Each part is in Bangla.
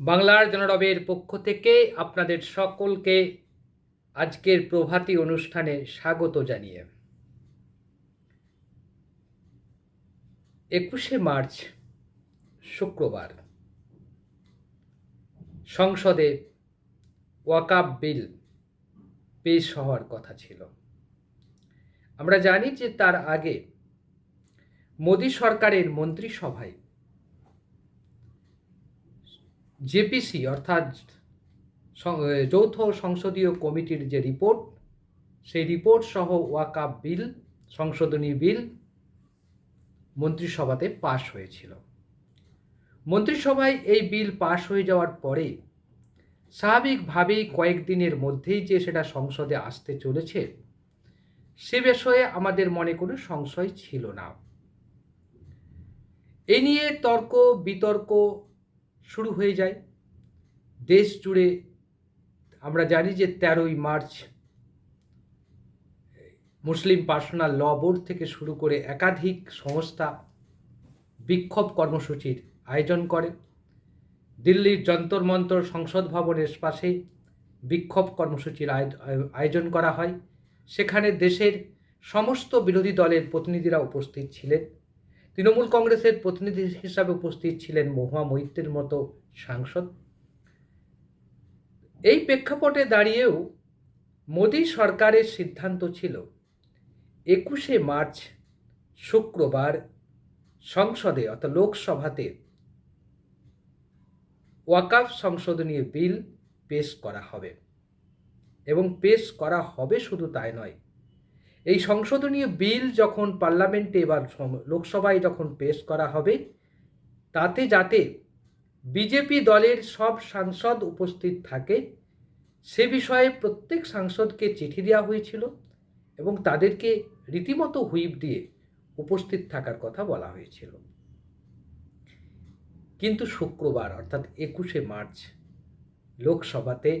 বাংলার জনরবের পক্ষ থেকে আপনাদের সকলকে আজকের প্রভাতী অনুষ্ঠানে স্বাগত জানিয়ে। একুশে মার্চ, শুক্রবার। সংসদে ওয়াকাব বিল পেশ হওয়ার কথা ছিল। আমরা জানি যে তার আগে মোদী সরকারের মন্ত্রিসভায় জেপিসি অর্থাৎ যৌথ সংসদীয় কমিটির যে রিপোর্ট, সেই রিপোর্ট সহ ওয়াকাব বিল, সংশোধনী বিল মন্ত্রিসভাতে পাশ হয়েছিল। মন্ত্রিসভায় এই বিল পাশ হয়ে যাওয়ার পরে স্বাভাবিকভাবেই কয়েকদিনের মধ্যেই যে সেটা সংসদে আসতে চলেছে, সে বিষয়ে আমাদের মনে কোনো সংশয় ছিল না। এ নিয়ে তর্ক, বিতর্ক শুরু হয়ে যায়। দেশ জুড়ে আমরা জানি যে তেরোই March Muslim personal law board থেকে শুরু করে একাধিক সংস্থা বিক্ষোভ কর্মসূচির আয়োজন করে। দিল্লির যন্তর মন্তর সংসদ ভবনের পাশে বিক্ষোভ কর্মসূচির আয়- আয়োজন করা হয়। সেখানে দেশের সমস্ত বিরোধী দলের প্রতিনিধিরা উপস্থিত ছিলেন। তৃণমূল কংগ্রেসের প্রতিনিধি হিসাবে উপস্থিত ছিলেন মহুয়া মৈত্রের মতো সাংসদ। এই প্রেক্ষাপটে দাঁড়িয়েও মোদী সরকারের সিদ্ধান্ত ছিল, একুশে মার্চ শুক্রবার সংসদে অর্থাৎ লোকসভাতে ওয়াকাফ সংশোধনী বিল পেশ করা হবে। এবং পেশ করা হবে শুধু তাই নয় এই সংশোধনীয় বিল যখন পার্লামেন্টে বা লোকসভায় যখন পেশ করা হবে, তাতে যাতে বিজেপি দলের সব সাংসদ উপস্থিত থাকে, সে বিষয়ে প্রত্যেক সাংসদকে চিঠি দেওয়া হয়েছিল এবং তাদেরকে রীতিমতো হুইপ দিয়ে উপস্থিত থাকার কথা বলা হয়েছিল। কিন্তু শুক্রবার, অর্থাৎ একুশে মার্চ, লোকসভাতে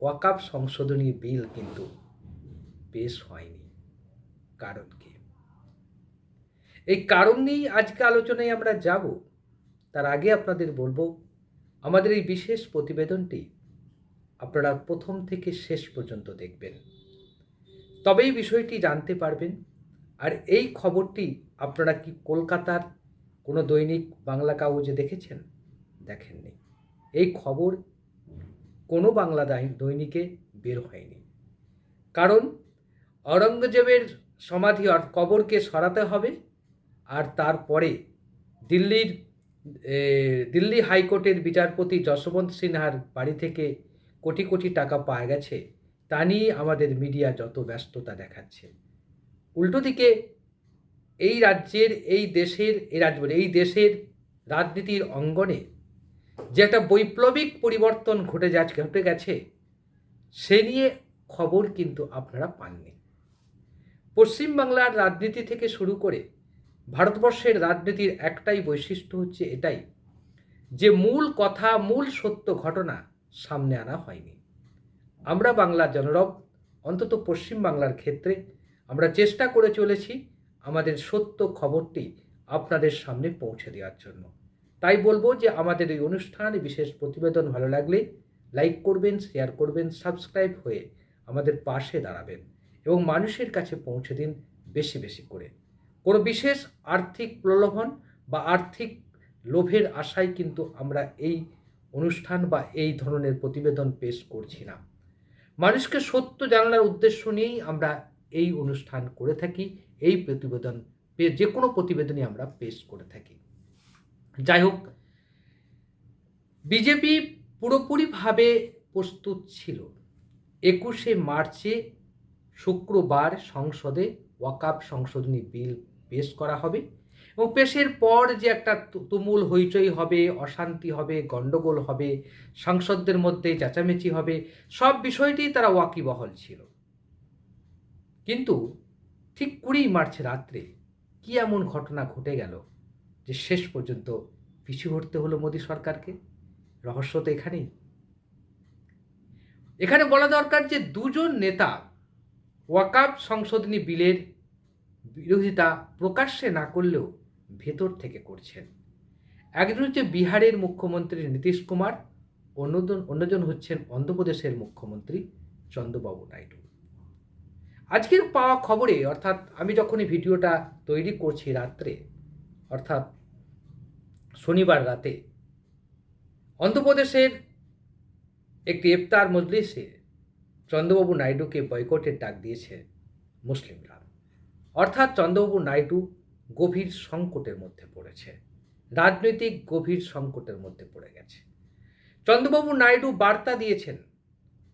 ওয়াকাপ সংশোধনী বিল কিন্তু পেশ হয়নি। কারণ কি? এই কারণ নিয়েই আজকে আলোচনায় আমরা যাব। তার আগে আপনাদের বলব, আমাদের এই বিশেষ প্রতিবেদনটি আপনারা প্রথম থেকে শেষ পর্যন্ত দেখবেন। তবেই বিষয়টি জানতে পারবেন, আর এই খবরটি আপনারা কি কলকাতার কোনো দৈনিক বাংলা কাগজে দেখেছেন? দেখেননি। এই খবর কোনো বাংলা দৈনিকে বের হয়নি। কারণ অরঙ্গজেবের সমাধি আর কবরকে সরাতে হবে আর তারপরে দিল্লির দিল্লি হাইকোর্টের বিচারপতি যশবন্ত সিনহার বাড়ি থেকে কোটি কোটি টাকা পাওয়া গেছে। তা নিয়ে আমাদের মিডিয়া যত ব্যস্ততা দেখাচ্ছে। উল্টো দিকে এই রাজ্যের, এই দেশের এই রাজ্য এই দেশের রাজনীতির অঙ্গনে যে একটা বৈপ্লবিক পরিবর্তন ঘটে যাচ্ছে, ঘটে গেছে, সে নিয়ে খবর কিন্তু আপনারা পাননি। পশ্চিমবাংলার রাজনীতি থেকে শুরু করে ভারতবর্ষের রাজনীতির একটাই বৈশিষ্ট্য হচ্ছে এটাই, যে মূল কথা, মূল সত্য ঘটনা সামনে আনা হয়নি। আমরা বাংলার জনরব, অন্তত পশ্চিম বাংলার ক্ষেত্রে আমরা চেষ্টা করে চলেছি আমাদের সত্য খবরটি আপনাদের সামনে পৌঁছে দেওয়ার জন্য। তাই বলব যে আমাদের এই অনুষ্ঠান বিশেষ প্রতিবেদন ভালো লাগলে লাইক করবেন, শেয়ার করবেন, সাবস্ক্রাইব হয়ে আমাদের পাশে দাঁড়াবেন। এবং মানুষের কাছে পৌঁছে দিন বেশি বেশি করে। কোনো বিশেষ আর্থিক প্রলোভন বা আর্থিক লোভের আশায় কিন্তু আমরা এই অনুষ্ঠান বা এই ধরনের প্রতিবেদন পেশ করছি না। মানুষকে সত্য জানানোর উদ্দেশ্য নিয়েই আমরা এই অনুষ্ঠান করে থাকি, এই প্রতিবেদন যে কোনো প্রতিবেদনই আমরা পেশ করে থাকি। যাই হোক, বিজেপি পুরোপুরিভাবে প্রস্তুত ছিল। একুশে মার্চে শুক্রবার সংসদে ওয়াকাপ সংশোধনী বিল পেশ করা হবে এবং পেশের পর যে একটা তুমুল হইচই হবে, অশান্তি হবে, গণ্ডগোল হবে, সাংসদদের মধ্যে চেঁচামেচি হবে, সব বিষয়টি তারা ওয়াকিবহল ছিল। কিন্তু ঠিক কুড়ি মার্চ রাত্রে কি এমন ঘটনা ঘটে গেল যে শেষ পর্যন্ত পিছু হটতে হলো মোদী সরকারকে? রহস্য তো এখানেই। এখানে বলা দরকার যে দুজন নেতা ওয়াকাব সংশোধনী বিলের বিরোধিতা প্রকাশ্যে না করলেও ভেতর থেকে করছেন। একজন হচ্ছে বিহারের মুখ্যমন্ত্রী নীতিশ কুমার, অন্যজন অন্যজন হচ্ছেন অন্ধ্রপ্রদেশের মুখ্যমন্ত্রী চন্দ্রবাবু নাইডু। আজকের পাওয়া খবরে, অর্থাৎ আমি যখন এই ভিডিওটা তৈরি করছি রাত্রে, অর্থাৎ শনিবার রাতে, অন্ধ্রপ্রদেশের একটি ইফতার মজলিসে চন্দ্রবাবু নাইডুকে বয়কটের ডাক দিয়েছে মুসলিমরা। অর্থাৎ চন্দ্রবাবু নাইডু গভীর সংকটের মধ্যে পড়েছে। রাজনৈতিক গভীর সংকটের মধ্যে পড়ে গেছে। চন্দ্রবাবু নাইডু বার্তা দিয়েছেন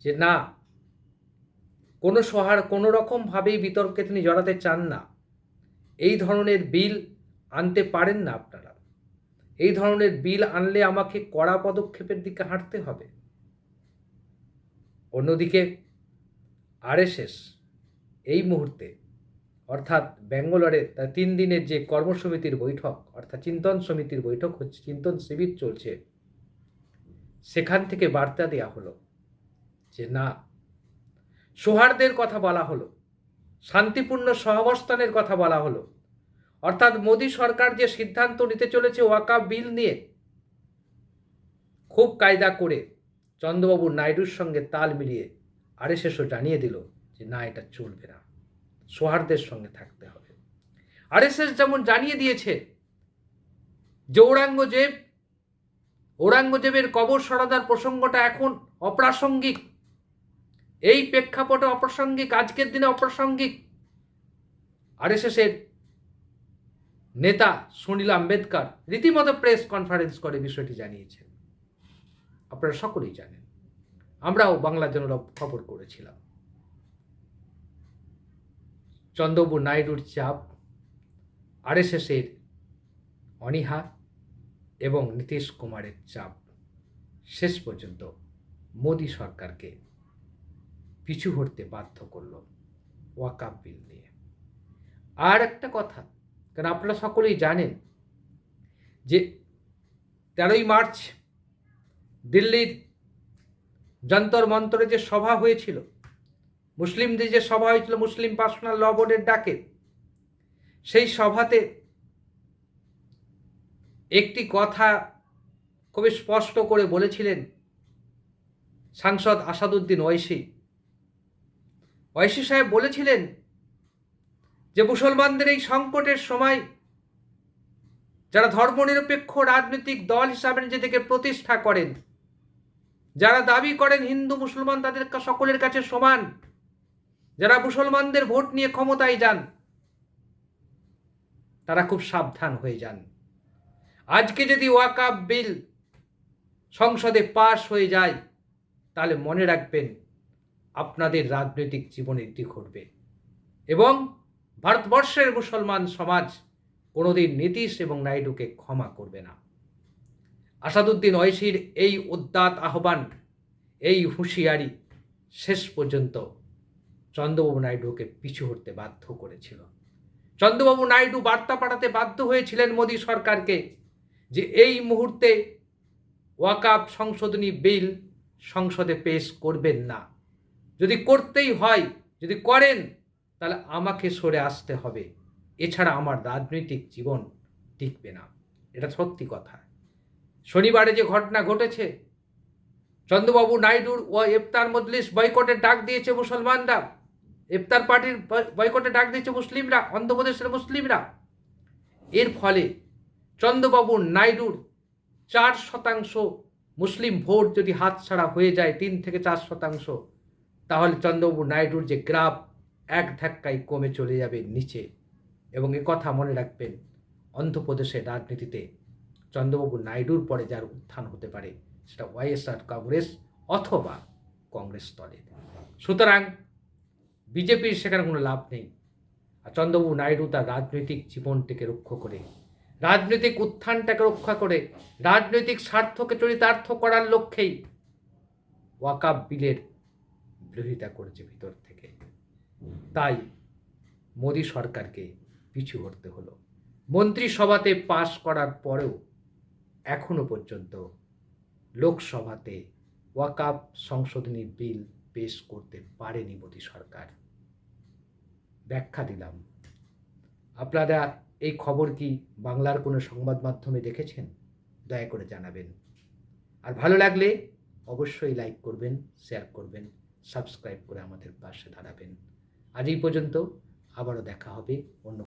যে, না, কোনো সহার, কোনো রকমভাবেই বিতর্কে তিনি জড়াতে চান না। এই ধরনের বিল আনতে পারেন না আপনারা। এই ধরনের বিল আনলে আমাকে কড়া পদক্ষেপের দিকে হাঁটতে হবে। অন্যদিকে আরএসএস এই মুহূর্তে, অর্থাৎ ব্যাঙ্গালোরে তার তিন দিনের যে কর্মসমিতির বৈঠক, অর্থাৎ চিন্তন সমিতির বৈঠক হচ্ছে, চিন্তন শিবির চলছে, সেখান থেকে বার্তা দেওয়া হলো যে না, সৌহার্দের কথা বলা হলো, শান্তিপূর্ণ সহাবস্থানের কথা বলা হলো, অর্থাৎ মোদী সরকার যে সিদ্ধান্ত নিতে চলেছে ওয়াকা বিল নিয়ে, খুব কায়দা করে চন্দ্রবাবু নাইডুর সঙ্গে তাল মিলিয়ে আরএসএসও জানিয়ে দিল যে না, এটা চলবে না। সৌহার্দের সঙ্গে থাকতে হবে। আরএসএস যেমন জানিয়ে দিয়েছে যে ঔরঙ্গজেব, ঔরঙ্গজেবের কবর সরাদার প্রসঙ্গটা এখন অপ্রাসঙ্গিক। এই প্রেক্ষাপটে অপ্রাসঙ্গিক, আজকের দিনে অপ্রাসঙ্গিক। আরএসএসের নেতা সুনীল আম্বেদকর রীতিমতো প্রেস কনফারেন্স করে বিষয়টি জানিয়েছেন। আপনারা সকলেই জানেন। আমরাও বাংলা জনরব খবর করেছিলাম। চন্দ্রবাবু নাইডুর চাপ, আরএসএসের অনীহা এবং নীতিশ কুমারের চাপ, শেষ পর্যন্ত মোদী সরকারকে পিছু হটতে বাধ্য করল ওয়াকাপ বিল নিয়ে। আর একটা কথা, কারণ আপনারা সকলেই জানেন যে তেরোই মার্চ দিল্লির যন্তর মন্তরে যে সভা হয়েছিল, মুসলিমদের যে সভা হয়েছিল, মুসলিম পার্সোনাল ল বোর্ডের ডাকে, সেই সভাতে একটি কথা খুবই স্পষ্ট করে বলেছিলেন সাংসদ আসাদুদ্দিন ওয়াইসি। ওয়াইসি সাহেব বলেছিলেন যে মুসলমানদের এই সংকটের সময় যারা ধর্মনিরপেক্ষ রাজনৈতিক দল হিসাবে নিজেদেরকে প্রতিষ্ঠা করেন যারা দাবি করেন হিন্দু, মুসলমান, তাদের সকলের কাছে সমান। যারা মুসলমানদের ভোট নিয়ে ক্ষমতায় যান, তারা খুব সাবধান হয়ে যান। আজকে যদি ওয়াকাব বিল সংসদে পাশ হয়ে যায়, তাহলে মনে রাখবেন আপনাদের রাজনৈতিক জীবনের দিক ঘটবে। এবং ভারতবর্ষের মুসলমান সমাজ কোনোদিন নীতিশ এবং নাইডুকে ক্ষমা করবে না। আসাদুদ্দিন ঐশীর এই উদ্দাত আহ্বান, এই হুঁশিয়ারি শেষ পর্যন্ত চন্দ্রবাবু নাইডুকে পিছু হটতে বাধ্য করেছিল। চন্দ্রবাবু নাইডু বার্তা পাঠাতে বাধ্য হয়েছিলেন মোদী সরকারকে যে এই মুহূর্তে ওয়াকাপ সংশোধনী বিল সংসদে পেশ করবেন না। যদি করতেই হয়, যদি করেন, তাহলে আমাকে সরে আসতে হবে। এছাড়া আমার রাজনৈতিক জীবন টিকবে না। এটা সত্যি কথা। শনিবারে যে ঘটনা ঘটেছে, চন্দ্রবাবু নাইডুর ও ইফতার মজলিস বয়কটের ডাক দিয়েছে মুসলমানরা। ইফতার পার্টির বয়কটে ডাক দিয়েছে মুসলিমরা, অন্ধ্রপ্রদেশের মুসলিমরা। এর ফলে চন্দ্রবাবু নাইডুর চার শতাংশ মুসলিম ভোট যদি হাতছাড়া হয়ে যায়, তিন থেকে চার শতাংশ, তাহলে চন্দ্রবাবু নাইডুর যে গ্রাফ এক ধাক্কায় কমে চলে যাবে নিচে। এবং কথা মনে রাখবেন, অন্ধ্রপ্রদেশের রাজনীতিতে চন্দ্রবাবু নাইডুর পরে যার উত্থান হতে পারে, সেটা ওয়াইএসআর কংগ্রেস অথবা কংগ্রেস দলের সুতরাং বিজেপির সেখানে কোনো লাভ নেই। আর চন্দ্রবাবু নাইডু তার রাজনৈতিক জীবনটিকে রক্ষা করে, রাজনৈতিক উত্থানটাকে রক্ষা করে, রাজনৈতিক স্বার্থকে চরিতার্থ করার লক্ষ্যেই ওয়াকাব বিলের বিরোধিতা করেছে ভিতর থেকে। তাই মোদী সরকারকে পিছু হটতে হলো। মন্ত্রিসভাতে পাশ করার পরেও এখনও পর্যন্ত লোকসভাতে ওয়াকাপ সংশোধনী বিল পেশ করতে পারেনি মোদী সরকার। ব্যাখ্যা দিলাম। আপনারা এই খবর কি বাংলার কোনো সংবাদ মাধ্যমে দেখেছেন? দয়া করে জানাবেন। আর ভালো লাগলে অবশ্যই লাইক করবেন, শেয়ার করবেন, সাবস্ক্রাইব করে আমাদের পাশে দাঁড়াবেন। আজ এই পর্যন্ত আবারও দেখা হবে অন্য